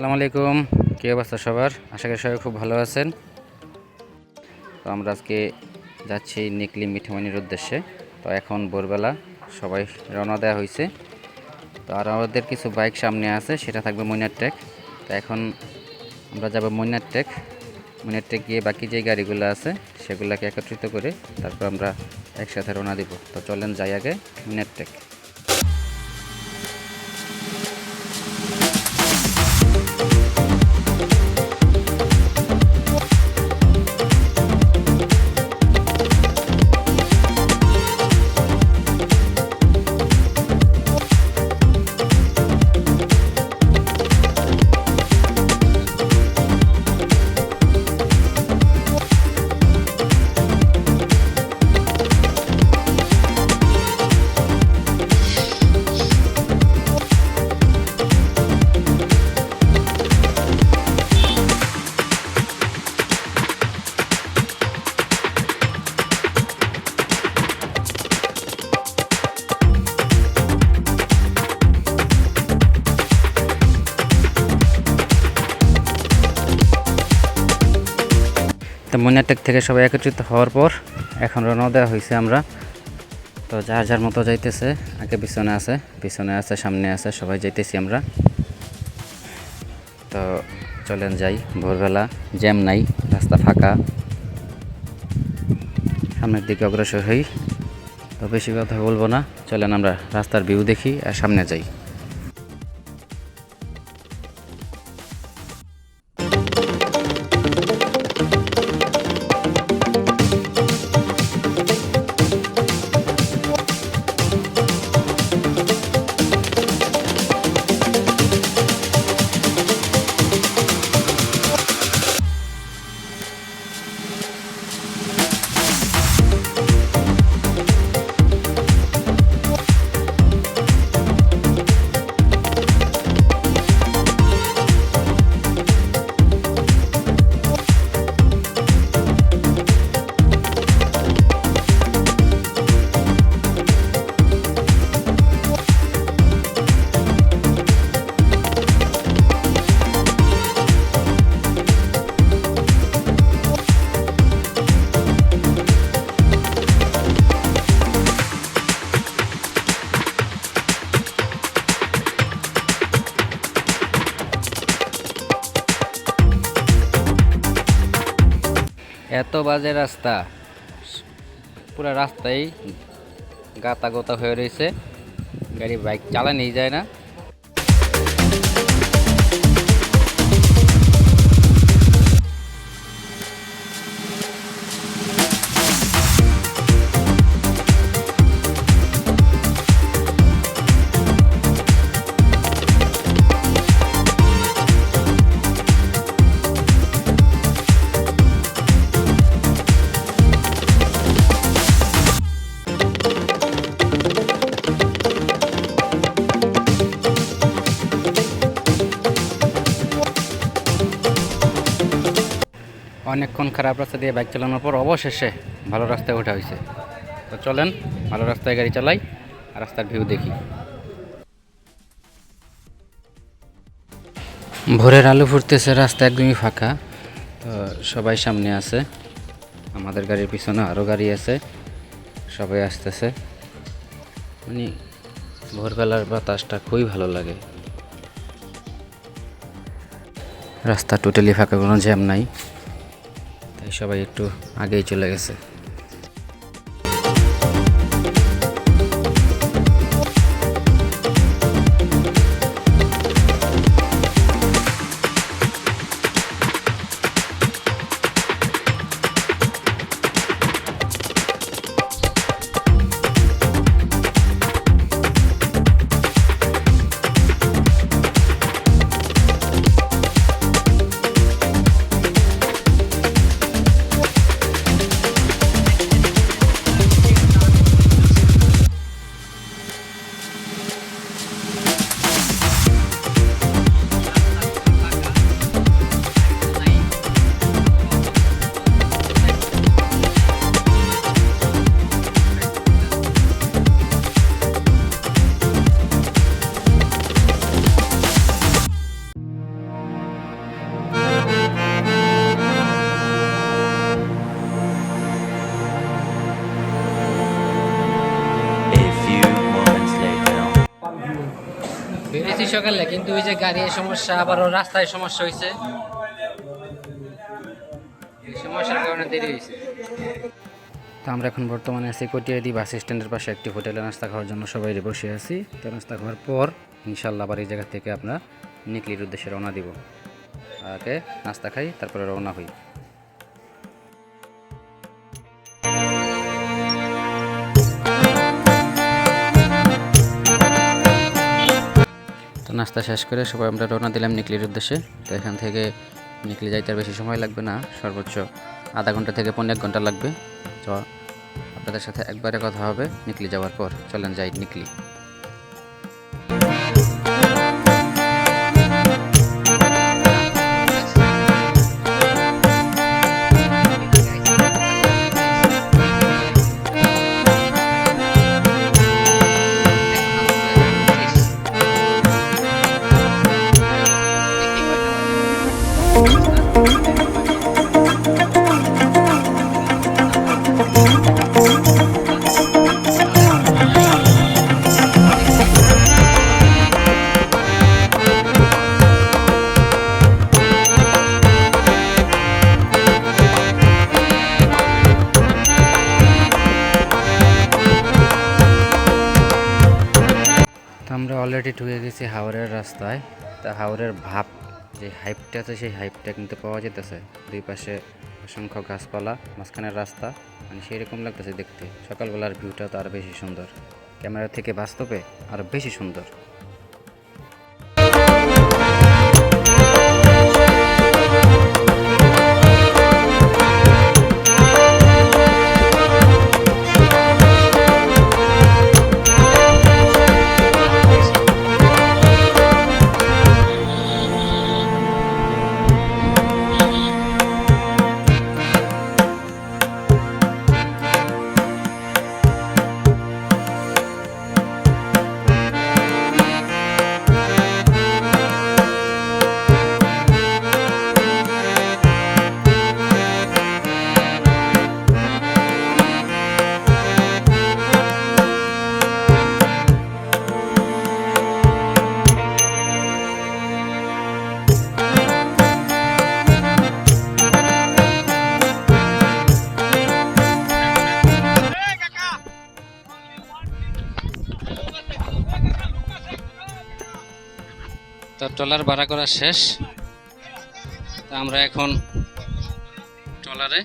আসসালামু আলাইকুম। কী অবস্থা সবার? আশা করি সবাই খুব ভালো আছেন। তো আমরা আজকে যাচ্ছি নিকলি মিঠামনির উদ্দেশ্যে। তো এখন ভোরবেলা সবাই রওনা দেওয়া হয়েছে তো আর আমাদের কিছু বাইক সামনে আছে, সেটা থাকবে মইনার ট্রেক তো এখন আমরা যাব মইনার ট্রেক মইনার ট্রেক গিয়ে বাকি যে গাড়িগুলো আছে, সেগুলোকে একত্রিত করে তারপর আমরা একসাথে রওনা দিব। তো চলেন যাই আগে মইনার টেক তো মনিয়াটেক থেকে সবাই একত্রিত হওয়ার পর এখন রওনা দেওয়া হয়েছে আমরা। তো যার যার মতো যাইতেছে, আগে পিছনে আছে পিছনে আছে, সামনে আছে, সবাই যাইতেছি আমরা। তো চলেন যাই, ভোরবেলা, জ্যাম নাই, রাস্তা ফাঁকা। সামনের দিকে অগ্রসর হই। তো বেশি কথা বলব না, চলেন আমরা রাস্তার ভিউ দেখি আর সামনে যাই। বাজে রাস্তা। পুরা রাস্তায় গাতা গোতা হয়ে রয়েছে। গাড়ি বাইক চালানি যায় না। অনেকক্ষণ খারাপ রাস্তা দিয়ে বাইক চালানোর পর অবশেষে ভালো রাস্তায় ওঠা হয়েছে। তো চলেন, ভালো রাস্তায় গাড়ি চালাই আর রাস্তার ভিউ দেখি। ভোরের আলো ফুটতেছে, রাস্তা একদমই ফাঁকা। তো সবাই সামনে আছে। আমাদের গাড়ির পিছনে আরও গাড়ি আছে। সবাই আসতেছে। মানে ভোরবেলার বাতাসটা খুবই ভালো লাগে। রাস্তা টোটালি ফাঁকা, কোনো জ্যাম নাই। সবাই একটু আগেই চলে গেছে। সকালে, কিন্তু ওই যে গাড়ির সমস্যা, আবারও রাস্তায় সমস্যা হয়েছে তো আমরা এখন বর্তমানে আছি কটিয়াদি বাস স্ট্যান্ডের পাশে একটি হোটেলে নাস্তা খাওয়ার জন্য সবাই বসে আছি। তো নাস্তা খাওয়ার পর ইনশাল্লাহ আবার এই জায়গা থেকে আমরা নিকলির উদ্দেশ্যে রওনা দিব। আগে নাস্তা খাই, তারপরে রওনা হই। নাস্তা শেষ করে সবাই আমরা রওনা দিলাম নিকলির উদ্দেশ্যে। তো এখান থেকে নিকলি যাইতে আর বেশি সময় লাগবে না, সর্বোচ্চ আধা ঘণ্টা থেকে পনেরো ঘণ্টা লাগবে। তো আপনাদের সাথে একবারে কথা হবে, নিকলি যাওয়ার পর। চলেন যাই নিকলি। অলরেডি ঢুকে গেছি হাওড়ের রাস্তায়। তা হাওড়ের ভাব, যে হাইপটা আছে, সেই হাইপটা কিন্তু পাওয়া যেতেছে। দুই পাশে অসংখ্য গাছপালা, মাঝখানের রাস্তা মানে সেই রকম লাগতেছে দেখতে। সকালবেলার ভিউটা তো আরও বেশি সুন্দর। ক্যামেরা থেকে বাস্তবে আরও বেশি সুন্দর। ট্রলার ভাড়া করা শেষ। আমরা এখন ট্রলারে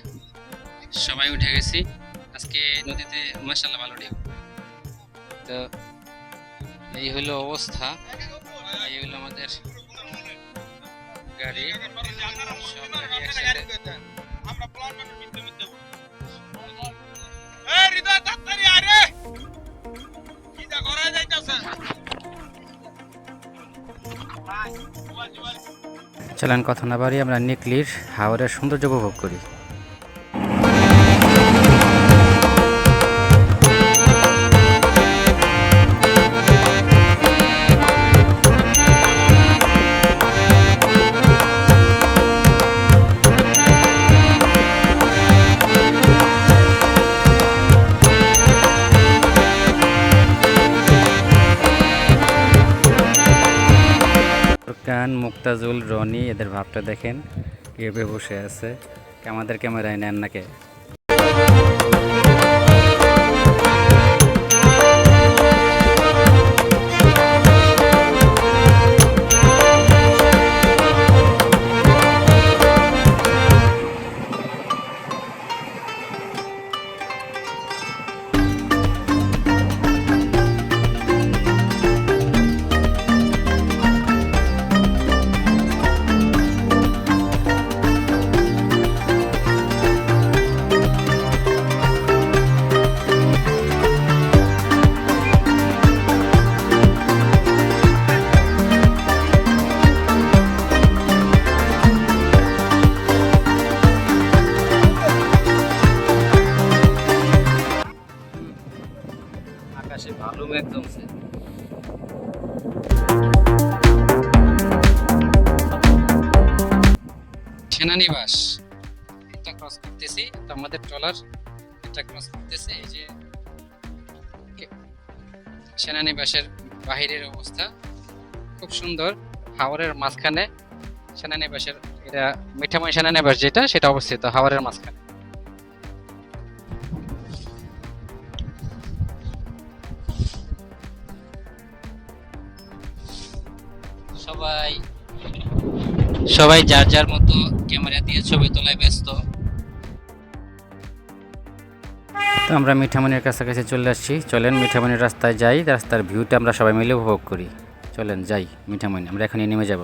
সবাই উঠে গেছি। আজকে নদীতে মাসাল্লাহ ভালো ঢেউ। তো এই হলো অবস্থা। এই হলো আমাদের গাড়ি। সব গাড়ি একসাথে। চলেন কথা না বাড়ি আমরা নিকলির হাওড়ের সৌন্দর্য উপভোগ করি। মুক্তাজুল রনি এদের ভাবটা দেখেন কীভাবে বসে আছে। আমাদের ক্যামেরায় নেন নাকে? মেঘ জমছে সেনানিবাস এটা ক্রস করতেছি আমাদের ট্রলার এটা ক্রস করতেছে, এই যে সেনানিবাসের বাহিরের অবস্থা খুব সুন্দর, হাওরের মাঝখানে সেনানিবাসের, এটা মিঠাময় সেনানিবাস যেটা, সেটা অবস্থিত, হাওরের মাঝখানে। সবাই যার যার মতো ক্যামেরা দিয়ে ছবি তোলায় ব্যস্ত। তো আমরা মিঠামনির কাছাকাছি চলে আসছি। চলেন মিঠামনির রাস্তায় যাই, রাস্তার ভিউটা আমরা সবাই মিলে উপভোগ করি। চলেন যাই মিঠামনি, আমরা এখনই নেমে যাব।